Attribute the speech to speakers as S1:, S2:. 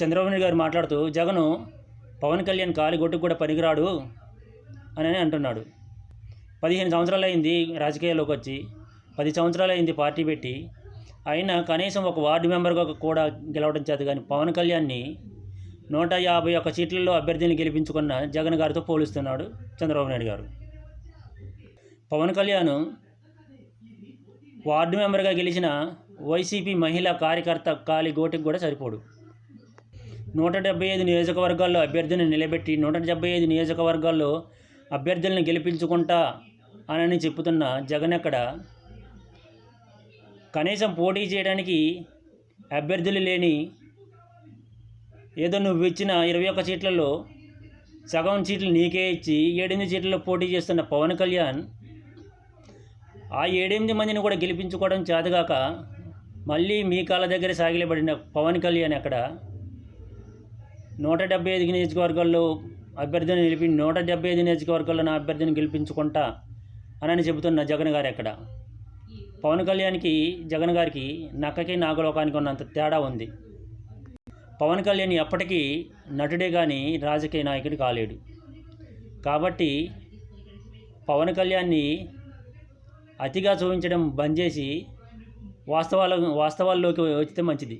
S1: చంద్రబాబు నాయుడు గారు మాట్లాడుతూ జగను పవన్ కళ్యాణ్ కాలిగొట్టుకు కూడా పనికిరాడు అని అంటున్నాడు. పదిహేను సంవత్సరాలు అయింది రాజకీయాల్లోకి వచ్చి పది సంవత్సరాలు అయింది పార్టీ పెట్టి అయినా కనీసం ఒక వార్డు మెంబర్గా కూడా గెలవడం చేత కానీ పవన్ కళ్యాణ్ని నూట యాభై ఒక్క సీట్లలో అభ్యర్థిని గెలిపించుకున్న జగన్ గారితో పోలుస్తున్నాడు చంద్రబాబు నాయుడు గారు. పవన్ కళ్యాణ్ వార్డు మెంబర్గా గెలిచిన వైసీపీ మహిళా కార్యకర్త కాలి గోటికి కూడా సరిపోడు. నూట డెబ్బై ఐదు నియోజకవర్గాల్లో అభ్యర్థిని నిలబెట్టి నూట డెబ్బై ఐదు నియోజకవర్గాల్లో అభ్యర్థులను గెలిపించుకుంటా అని చెప్పుతున్న జగన్ ఎక్కడ? కనీసం పోటీ చేయడానికి అభ్యర్థులు లేని ఏదో నువ్వు ఇచ్చిన ఇరవై ఒక్క సీట్లలో సగం సీట్లు నీకే ఇచ్చి ఏడెనిమిది సీట్లలో పోటీ చేస్తున్న పవన్ కళ్యాణ్ ఆ ఏడెనిమిది మందిని కూడా గెలిపించుకోవడం చేతగాక మళ్ళీ మీ కాళ్ళ దగ్గర సాగిలబడిన పవన్ కళ్యాణ్ అక్కడ నూట డెబ్బై ఐదు నియోజకవర్గాల్లో అభ్యర్థిని నిలిపి నూట డెబ్బై ఐదు నియోజకవర్గాల్లో నా అభ్యర్థిని గెలిపించుకుంటా అని చెబుతున్న జగన్ గారు ఎక్కడ? పవన్ కళ్యాణ్కి జగన్ గారికి నక్కకి నాగలోకానికి ఉన్నంత తేడా ఉంది. పవన్ కళ్యాణ్ ఎప్పటికీ నటుడే కానీ రాజకీయ నాయకుడు కాలేడు. కాబట్టి పవన్ కళ్యాణ్ని అతిగా చూపించడం బంద్ చేసి వాస్తవాల వాస్తవాల్లోకి వచ్చితే మంచిది.